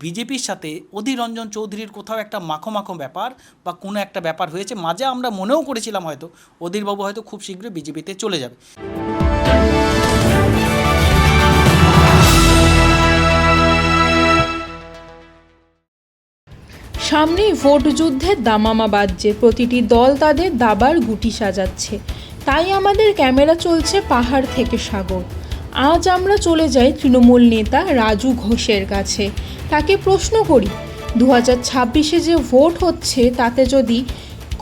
বিজেপির সাথে অধীর রঞ্জন চৌধুরীর কোথাও একটা মাখো মাখো ব্যাপার বা কোনো একটা ব্যাপার হয়েছে, মাঝে আমরা মনেও করেছিলাম হয়তো, অধীরবাবু হয়তো খুব শীঘ্রই বিজেপিতে চলে যাবে। সামনেই ভোট যুদ্ধের দামামা বাজছে, প্রতিটি দল তাদের দাবার গুটি সাজাচ্ছে। তাই আমাদের ক্যামেরা চলছে পাহাড় থেকে সাগর। আজ আমরা চলে যাই তৃণমূল নেতা রাজু ঘোষের কাছে। তাকে প্রশ্ন করি দু হাজার ছাব্বিশে যে ভোট হচ্ছে, তাতে যদি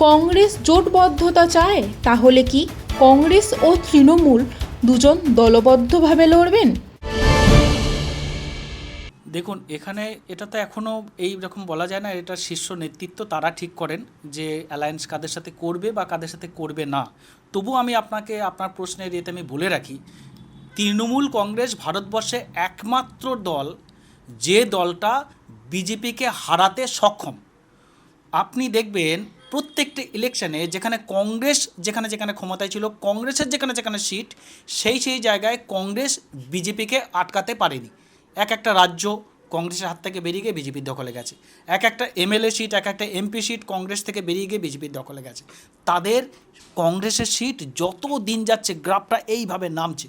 কংগ্রেস জোটবদ্ধতা চায়, তাহলে কি কংগ্রেস ও তৃণমূল দুজন দলবদ্ধভাবে লড়বেন? দেখুন, এখানে এটা তো এখনও এই রকম বলা যায় না এটা শীর্ষ নেতৃত্ব তারা ঠিক করেন যে অ্যালায়েন্স কাদের সাথে করবে বা কাদের সাথে করবে না। তবু আমি আপনাকে, আপনার প্রশ্নের ইয়েতে আমি বলে রাখি তৃণমূল কংগ্রেস ভারতবর্ষে একমাত্র দল যে দলটা বিজেপিকে হারাতে সক্ষম। আপনি দেখবেন প্রত্যেকটা ইলেকশনে যেখানে কংগ্রেস যেখানে যেখানে ক্ষমতায় ছিল, কংগ্রেসের যেখানে যেখানে সিট, সেই সেই জায়গায় কংগ্রেস বিজেপিকে আটকাতে পারেনি। এক একটা রাজ্য কংগ্রেসের হাত থেকে বেরিয়ে গিয়ে বিজেপির দখলে গেছে। এক একটা এমএলএ সিট, এক একটা এমপি সিট কংগ্রেস থেকে বেরিয়ে গিয়ে বিজেপির দখলে গেছে। তাদের কংগ্রেসের সিট যত দিন যাচ্ছে, গ্রাফটা এইভাবে নামছে।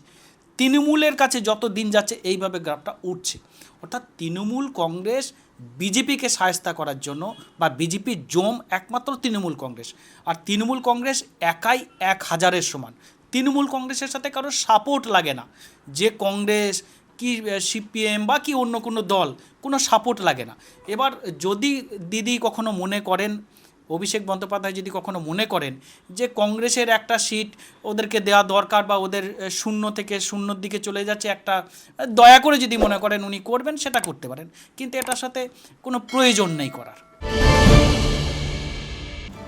তৃণমূলের কাছে যত দিন যাচ্ছে এইভাবে গ্রাফটা উঠছে। অর্থাৎ তৃণমূল কংগ্রেস বিজেপিকে সায়স্তা করার জন্য বা বিজেপির জম একমাত্র তৃণমূল কংগ্রেস। আর তৃণমূল কংগ্রেস একাই এক হাজারের সমান। তৃণমূল কংগ্রেসের সাথে কারোর সাপোর্ট লাগে না। যে কংগ্রেস কি সিপিএম বা কি অন্য কোনো দল কোনো সাপোর্ট লাগে না। এবার যদি দিদি কখনো মনে করেন অভিষেক বন্দ্যোপাধ্যায় যদি কখনো মনে করেন যে কংগ্রেসের একটা সিট ওদেরকে দেওয়া দরকার বা ওদের শূন্য থেকে শূন্যর দিকে চলে যাচ্ছে একটা দয়া করে যদি মনে করেন উনি করবেন সেটা করতে পারেন। কিন্তু এটার সাথে কোনো প্রয়োজন নেই করার।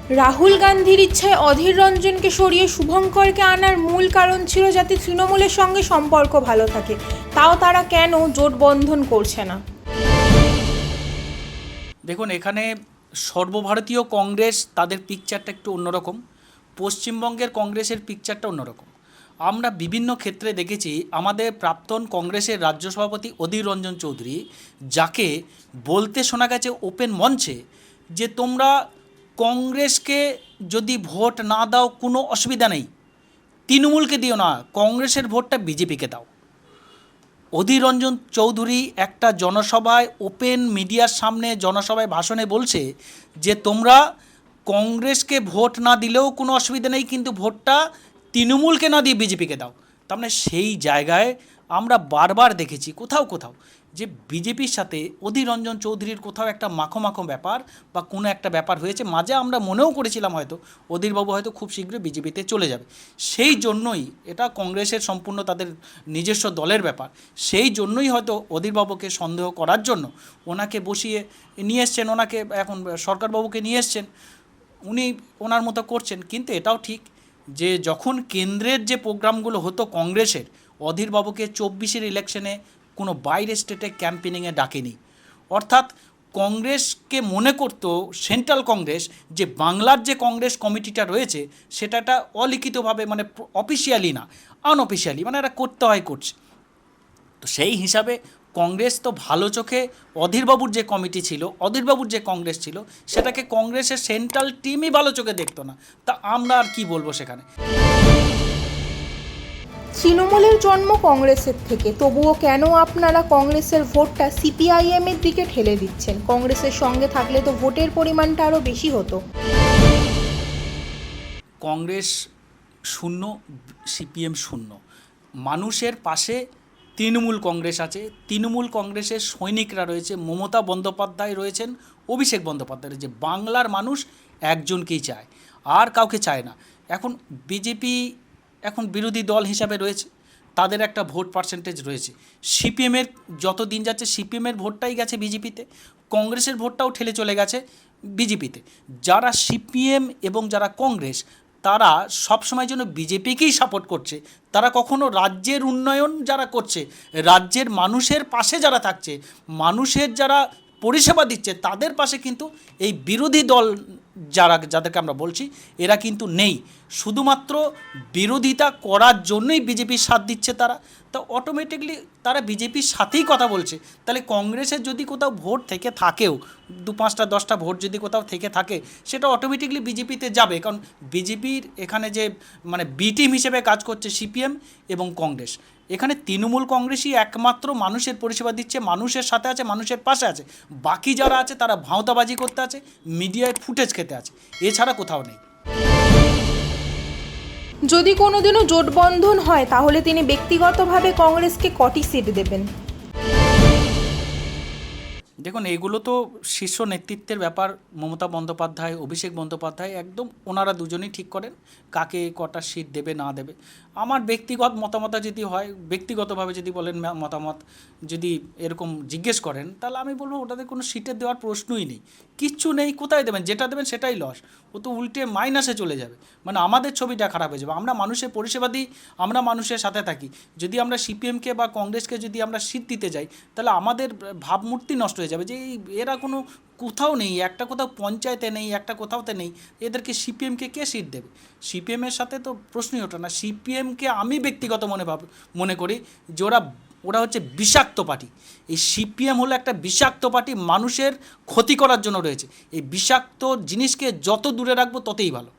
রাহুল গান্ধীর ইচ্ছায় অধীর রঞ্জনকে সরিয়ে শুভঙ্করকে আনার মূল কারণ ছিল যাতে তৃণমূলের সঙ্গে সম্পর্ক ভালো থাকে। তাও তারা কেন জোট বন্ধন করছে না? দেখুন এখানে সর্বভারতীয় কংগ্রেস তাদের পিকচারটা একটু অন্যরকম, পশ্চিমবঙ্গের কংগ্রেসের পিকচারটা অন্যরকম। আমরা বিভিন্ন ক্ষেত্রে দেখেছি আমাদের প্রাক্তন কংগ্রেসের রাজ্য সভাপতি অধীর রঞ্জন চৌধুরী, যাকে বলতে শোনা গেছে ওপেন মঞ্চে যে তোমরা কংগ্রেসকে যদি ভোট না দাও কোনো অসুবিধা নেই, তৃণমূলকে দিও না, কংগ্রেসের ভোটটা বিজেপিকে দাও। অধীর রঞ্জন চৌধুরী একটা জনসভায় ওপেন মিডিয়ার সামনে জনসভায় ভাষণে বলছে যে, তোমরা কংগ্রেসকে ভোট না দিলেও কোনো অসুবিধা নেই, কিন্তু ভোটটা তৃণমূলকে না দিয়ে বিজেপিকে দাও। তার মানে সেই জায়গায় আমরা বারবার দেখেছি, কোথাও কোথাও, যে বিজেপির সাথে অধীর রঞ্জন চৌধুরীর কোথাও একটা মাখো মাখো ব্যাপার বা কোনো একটা ব্যাপার হয়েছে, মাঝে আমরা মনেও করেছিলাম হয়তো অধীরবাবু হয়তো খুব শীঘ্রই বিজেপিতে চলে যাবে। সেই জন্যই এটা কংগ্রেসের সম্পূর্ণ তাদের নিজস্ব দলের ব্যাপার। সেই জন্যই হয়তো অধীরবাবুকে সন্দেহ করার জন্য ওনাকে বসিয়ে নিয়ে এসছেন, ওনাকে এখন সরকারবাবুকে নিয়ে এসছেন, উনি ওনার মতো করছেন, কিন্তু এটাও ঠিক যে যখন কেন্দ্রের যে প্রোগ্রামগুলো হতো কংগ্রেসের, অধীরবাবুকে চব্বিশের ইলেকশনে কোনো বাইরে স্টেটে ক্যাম্পেনিংয়ে ডাকেনি। অর্থাৎ কংগ্রেসকে মনে করতো সেন্ট্রাল কংগ্রেস, যে বাংলার যে কংগ্রেস কমিটিটা রয়েছে, সেটাটা অলিখিতভাবে মানে অফিসিয়ালি না, আনঅফিসিয়ালি মানে এটা করতে হয় করছে। তো সেই হিসাবে কংগ্রেস তো ভালো চোখে অধীরবাবুর যে কমিটি ছিল অধীরবাবুর যে কংগ্রেস ছিল সেটাকে কংগ্রেসের সেন্ট্রাল টিমই ভালো চোখে দেখতো না। তা আমরা আর কি বলব সেখানে? তৃণমূলের জন্ম কংগ্রেসের থেকে তবুও কেন আপনারা কংগ্রেসের ভোটটা সিপিআইএম এর দিকে ঠেলে দিচ্ছেন? কংগ্রেসের সঙ্গে থাকলে তো ভোটের পরিমাণটা আরও বেশি হতো। কংগ্রেস শূন্য সিপিএম শূন্য। মানুষের পাশে তৃণমূল কংগ্রেস আছে। তৃণমূল কংগ্রেসের সৈনিকরা রয়েছে। মমতা বন্দ্যোপাধ্যায় রয়েছেন, অভিষেক বন্দ্যোপাধ্যায় রয়েছে। বাংলার মানুষ একজনকেই চায়, আর কাউকে চায় না। এখন বিজেপি এখন বিরোধী দল হিসাবে রয়েছে। তাদের একটা ভোট পার্সেন্টেজ রয়েছে। সিপিএমের যত দিন যাচ্ছে সিপিএমের ভোটটাই গেছে বিজেপিতে। কংগ্রেসের ভোটটাও ঠেলে চলে গেছে বিজেপিতে। যারা সিপিএম এবং যারা কংগ্রেস তারা সবসময় জন্য বিজেপিকেই সাপোর্ট করছে। তারা কখনো রাজ্যের উন্নয়ন যারা করছে, রাজ্যের মানুষের পাশে যারা থাকছে, মানুষের যারা পরিষেবা দিচ্ছে, তাদের পাশে কিন্তু এই বিরোধী দল যারা, যাদেরকে আমরা বলছি, এরা কিন্তু নেই। শুধুমাত্র বিরোধিতা করার জন্যই বিজেপির সাথ দিচ্ছে তারা। তো অটোমেটিকলি তারা বিজেপির সাথেই কথা বলছে। তাহলে কংগ্রেসের যদি কোথাও ভোট থেকে থাকেও, দু পাঁচটা, দশটা ভোট যদি কোথাও থেকে থাকে, সেটা অটোমেটিকলি বিজেপিতে যাবে। কারণ বিজেপির এখানে যে মানে বি টিম হিসেবে কাজ করছে সিপিএম এবং কংগ্রেস। এখানে তৃণমূল কংগ্রেসই একমাত্র মানুষের পরিষেবা দিচ্ছে, মানুষের সাথে আছে, মানুষের পাশে আছে। বাকি যারা আছে, তারা ভাঁওতাবাজি করতে আছে, মিডিয়ায় ফুটেজ খেতে আছে। এছাড়া কোথাও নেই। যদি কোনোদিনও জোটবন্ধন হয়, তাহলে তিনি ব্যক্তিগতভাবে কংগ্রেসকে কটি সিট দেবেন? দেখুন, এগুলো তো শীর্ষ নেতৃত্বের ব্যাপার। মমতা বন্দ্যোপাধ্যায়, অভিষেক বন্দ্যোপাধ্যায় একদম ওনারা দুজনেই ঠিক করেন কাকে কটা সিট দেবে, না দেবে। আমার ব্যক্তিগত মতামত যদি হয়, ব্যক্তিগতভাবে যদি বলেন মতামত যদি এরকম জিজ্ঞেস করেন, তাহলে আমি বলব ওটাতে কোনো সিটের দেওয়ার প্রশ্নই নেই। কিচ্ছু নেই, কোথায় দেবেন? যেটা দেবেন সেটাই লস। ও তো উল্টে মাইনাসে চলে যাবে। মানে আমাদের ছবিটা খারাপ হয়ে যাবে। আমরা মানুষের পরিষেবা দিই, আমরা মানুষের সাথে থাকি। যদি আমরা সিপিএমকে বা কংগ্রেসকে যদি আমরা সিট দিতে যাই, তাহলে আমাদের ভাবমূর্তি নষ্ট হয়ে যাবে যে এরা কোনো কোথাও নেই, একটা কোথাও পঞ্চায়েতে নেই, একটা কোথাওতে নেই। এদেরকে সিপিএমকে কে সিট দেবে? সিপিএমের সাথে তো প্রশ্নই ওঠে না। সিপিএমকে আমি ব্যক্তিগত মনে ভাব, মনে করি যে ওরা ওরা হচ্ছে বিষাক্ত পার্টি। এই সিপিএম হলো একটা বিষাক্ত পার্টি, মানুষের ক্ষতি করার জন্য রয়েছে। এই বিষাক্ত জিনিসকে যত দূরে রাখব ততই ভালো।